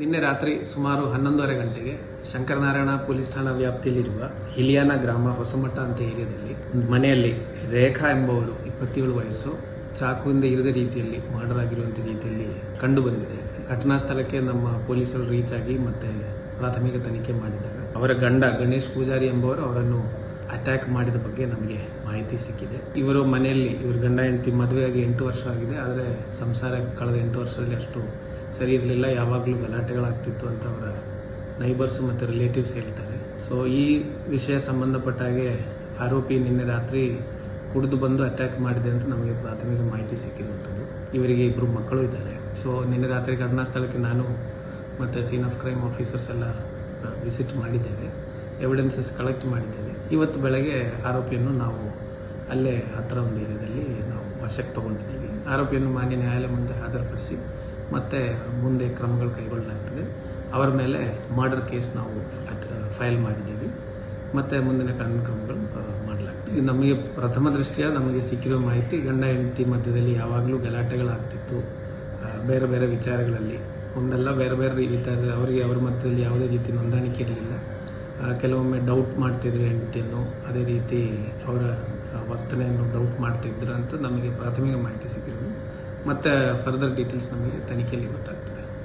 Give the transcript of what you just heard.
ನಿನ್ನೆ ರಾತ್ರಿ ಸುಮಾರು ಹನ್ನೊಂದುವರೆ ಗಂಟೆಗೆ ಶಂಕರನಾರಾಯಣ ಪೊಲೀಸ್ ಠಾಣಾ ವ್ಯಾಪ್ತಿಯಲ್ಲಿರುವ ಹಿಲಿಯಾನ ಗ್ರಾಮ ಹೊಸಮಠ ಅಂತ ಏರಿಯಾದಲ್ಲಿ ಒಂದು ಮನೆಯಲ್ಲಿ ರೇಖಾ ಎಂಬುವರು ಇಪ್ಪತ್ತೇಳು ವಯಸ್ಸು ಚಾಕುವಿಂದ ಇರದ ರೀತಿಯಲ್ಲಿ ಮರ್ಡರ್ ಆಗಿರುವಂಥ ರೀತಿಯಲ್ಲಿ ಕಂಡು ಬಂದಿದೆ. ಘಟನಾ ಸ್ಥಳಕ್ಕೆ ನಮ್ಮ ಪೊಲೀಸರು ರೀಚ್ ಆಗಿ ಮತ್ತೆ ಪ್ರಾಥಮಿಕ ತನಿಖೆ ಮಾಡಿದಾಗ ಅವರ ಗಂಡ ಗಣೇಶ್ ಪೂಜಾರಿ ಎಂಬುವರು ಅವರನ್ನು ಅಟ್ಯಾಕ್ ಮಾಡಿದ ಬಗ್ಗೆ ನಮಗೆ ಮಾಹಿತಿ ಸಿಕ್ಕಿದೆ. ಇವರು ಮನೆಯಲ್ಲಿ, ಇವರು ಗಂಡ ಹೆಂಡತಿ ಮದುವೆಯಾಗಿ ಎಂಟು ವರ್ಷ ಆಗಿದೆ. ಆದರೆ ಸಂಸಾರ ಕಳೆದ ಎಂಟು ವರ್ಷದಲ್ಲಿ ಅಷ್ಟು ಸರಿ ಇರಲಿಲ್ಲ, ಯಾವಾಗಲೂ ಗಲಾಟೆಗಳಾಗ್ತಿತ್ತು ಅಂತ ಅವರ ನೈಬರ್ಸ್ ಮತ್ತು ರಿಲೇಟಿವ್ಸ್ ಹೇಳ್ತಾರೆ. ಸೊ ಈ ವಿಷಯ ಸಂಬಂಧಪಟ್ಟ ಹಾಗೆ ಆರೋಪಿ ನಿನ್ನೆ ರಾತ್ರಿ ಕುಡಿದು ಬಂದು ಅಟ್ಯಾಕ್ ಮಾಡಿದೆ ಅಂತ ನಮಗೆ ಪ್ರಾಥಮಿಕ ಮಾಹಿತಿ ಸಿಕ್ಕಿರುವಂಥದ್ದು. ಇವರಿಗೆ ಇಬ್ಬರು ಮಕ್ಕಳು ಇದ್ದಾರೆ. ಸೊ ನಿನ್ನೆ ರಾತ್ರಿ ಘಟನಾ ಸ್ಥಳಕ್ಕೆ ನಾನು ಮತ್ತು ಸೀನ್ ಆಫ್ ಕ್ರೈಮ್ ಆಫೀಸರ್ಸ್ ಎಲ್ಲ ವಿಸಿಟ್ ಮಾಡಿದ್ದೇವೆ. ಎವಿಡೆನ್ಸಸ್ ಕಲೆಕ್ಟ್ ಮಾಡಿದ್ದೇವೆ. ಇವತ್ತು ಬೆಳಗ್ಗೆ ಆರೋಪಿಯನ್ನು ನಾವು ಅಲ್ಲೇ ಹತ್ತಿರ ಒಂದು ಏರಿಯಾದಲ್ಲಿ ನಾವು ವಶಕ್ಕೆ ತಗೊಂಡಿದ್ದೀವಿ. ಆರೋಪಿಯನ್ನು ಮಾನ್ಯ ನ್ಯಾಯಾಲಯ ಮುಂದೆ ಹಾಜರುಪಡಿಸಿ ಮತ್ತೆ ಮುಂದೆ ಕ್ರಮಗಳು ಕೈಗೊಳ್ಳಲಾಗ್ತದೆ. ಅವರ ಮೇಲೆ ಮರ್ಡರ್ ಕೇಸ್ ನಾವು ಫೈಲ್ ಮಾಡಿದ್ದೀವಿ. ಮತ್ತು ಮುಂದಿನ ಕಾನೂನು ಕ್ರಮಗಳು ಮಾಡಲಾಗ್ತದೆ. ನಮಗೆ ಪ್ರಥಮ ದೃಷ್ಟಿಯ, ನಮಗೆ ಸಿಕ್ಕಿರೋ ಮಾಹಿತಿ. ಗಂಡ, ಹೆಂಡತಿ ಮಧ್ಯದಲ್ಲಿ ಯಾವಾಗಲೂ ಗಲಾಟೆಗಳಾಗ್ತಿತ್ತು. ಬೇರೆ ಬೇರೆ ವಿಚಾರಗಳಲ್ಲಿ. ಒಂದಲ್ಲ, ಬೇರೆ ಬೇರೆ ವಿಚಾರ ಅವರಿಗೆ ಅವರ ಮಧ್ಯದಲ್ಲಿ ಯಾವುದೇ ರೀತಿ ಹೊಂದಾಣಿಕೆ ಇರಲಿಲ್ಲ. ಕೆಲವೊಮ್ಮೆ ಡೌಟ್ ಮಾಡ್ತಿದ್ರು ಹೆಂಡತಿಯನ್ನು. ಅದೇ ರೀತಿ ಅವರ ವರ್ತನೆಯನ್ನು ಡೌಟ್ ಮಾಡ್ತಿದ್ರು ಅಂತ ನಮಗೆ ಪ್ರಾಥಮಿಕ ಮಾಹಿತಿ ಸಿಕ್ಕಿರೋದು. ಮತ್ತು ಫರ್ದರ್ ಡೀಟೇಲ್ಸ್ ನಮಗೆ ತನಿಖೆಯಲ್ಲಿ ಗೊತ್ತಾಗ್ತದೆ.